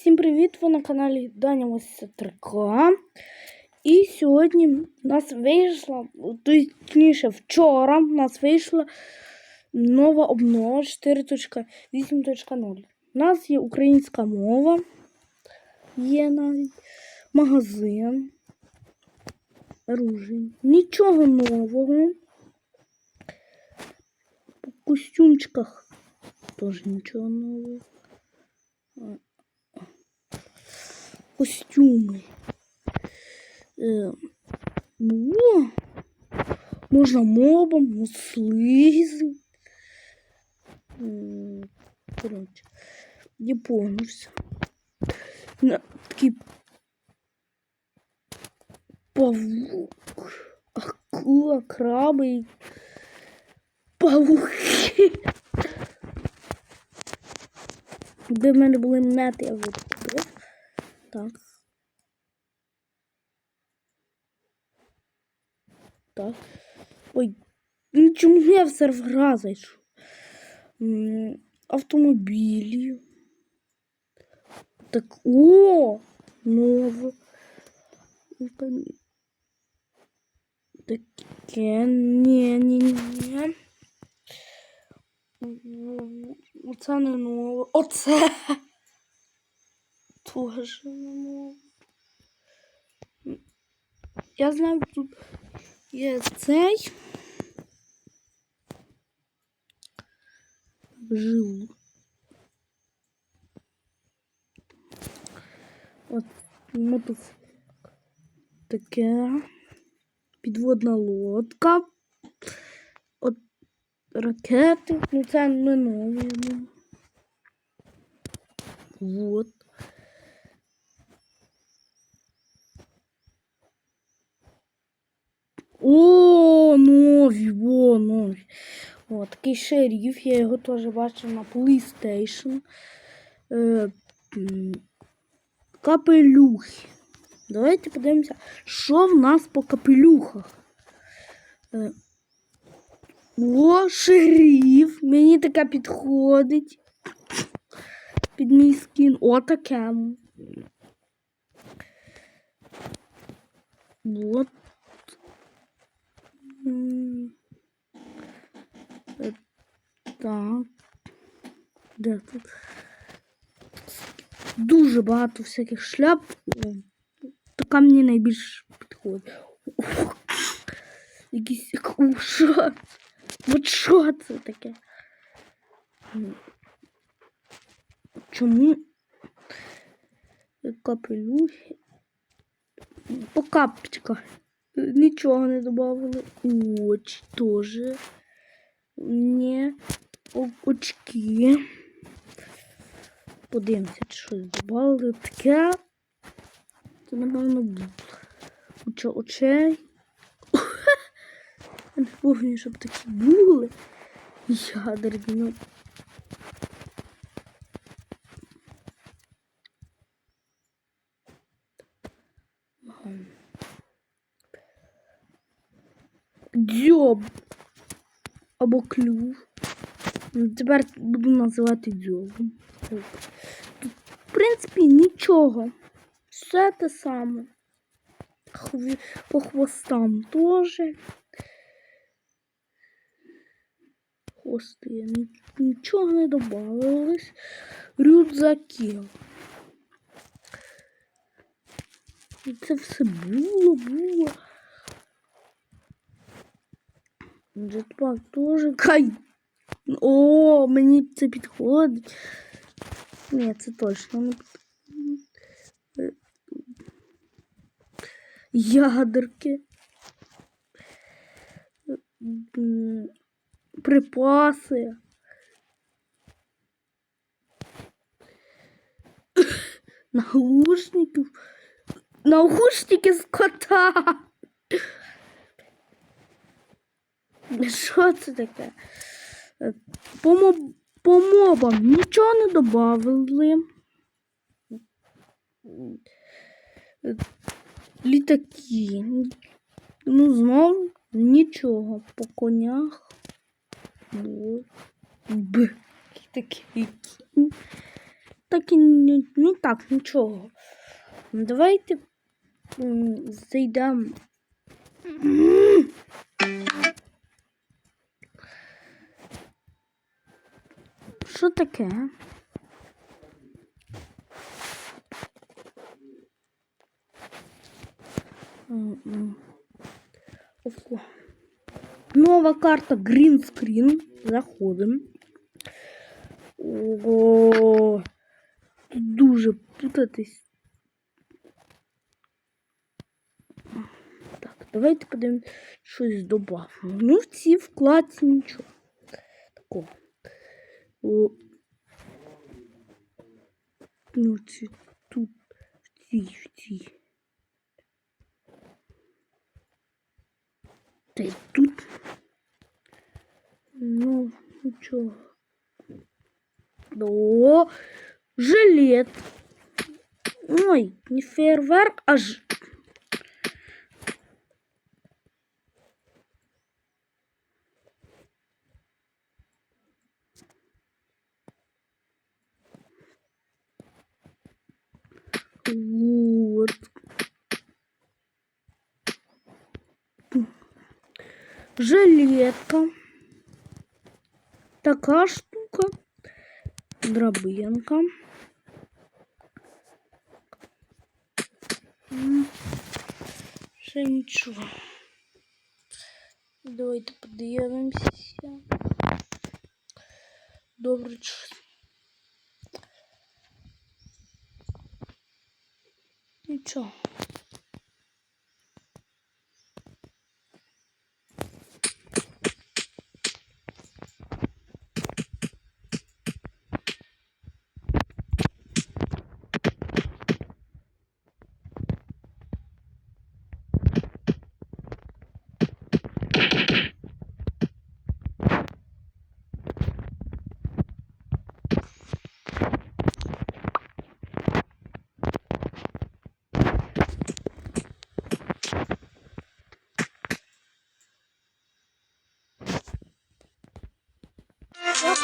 Всім привіт! Ви на каналі Даня 83К. І сьогодні в нас вийшла, точніше, вчора в нас вийшла нова обнова 4.8.0. У нас є українська мова, є навіть магазин, оружие. Нічого нового. По костюмчиках теж нічого нового. Костюми. Е, о, можна мобом, слизи. М, Коротше, я повнився. На такий павук, акула, краби, павуки. Якби в мене були мети, я купив. Так. Так. Ой, ну чому я в сервера? Автомобілі. Так, о! Ново. Таке, ні, ні, ні. Оце не нове. Оце! Не. Я знаю, тут є цей. Живу. От мотоцикл. Таке. Підводна лодка. От ракети. Ну це не нові. ну. Вот. О, нові, о, нові. О, такий шериф, я його теж бачив на PlayStation. Е, капелюхи. Давайте подивимося, що в нас по капелюхах. Е, о, шериф. Мені така підходить. Під мій скін. О, таке. Вот. М, е, Так. Де тут? Дуже багато всяких шляп. Така мені найбільш підходить. О, що? От що це таке? Чому капелюхи? По капчиках. Нічого не додавали. Очі теж. Не. Очки. Подивимося, чи щось додавали. Таке. Це, напевно. Очо очей. Не пам'ятаю, щоб такі були. Ядерні. Ну. Дзьоб. Або клюв. Тепер буду називати. Тут, в принципі, нічого. Все те саме. Хві- По хвостам теж. Хвости ні- нічого не додавалось. Рюкзаки. І це все було, було. Джетпак теж кай. О, мені це підходить. Ні, це точно не підходить. Ядерки. Припаси. Наушників. Наушники з кота. Що це таке? По, моб... по мобам нічого не додавали. Е, Літаки. Ну, знов нічого. По конях. Б. Такі. так і не, ну так, нічого. Давайте зайдемо. Що таке? М. Нова карта Green Screen. Заходимо. Ого. Тут дуже путатись. Так, давайте подивимось щось добавимо. Ну, в цій вкладці нічого. Такого. О. Ну, ці, тут, в цій, в цій. Та й тут. Ну, нічого. О, жилет. Ой, не фейерверк, а ж... Вот. Жилетка. Така штука. Драбинка. М, Ще нічого. Давайте подивимося. Добре, щось. Нічого. Like,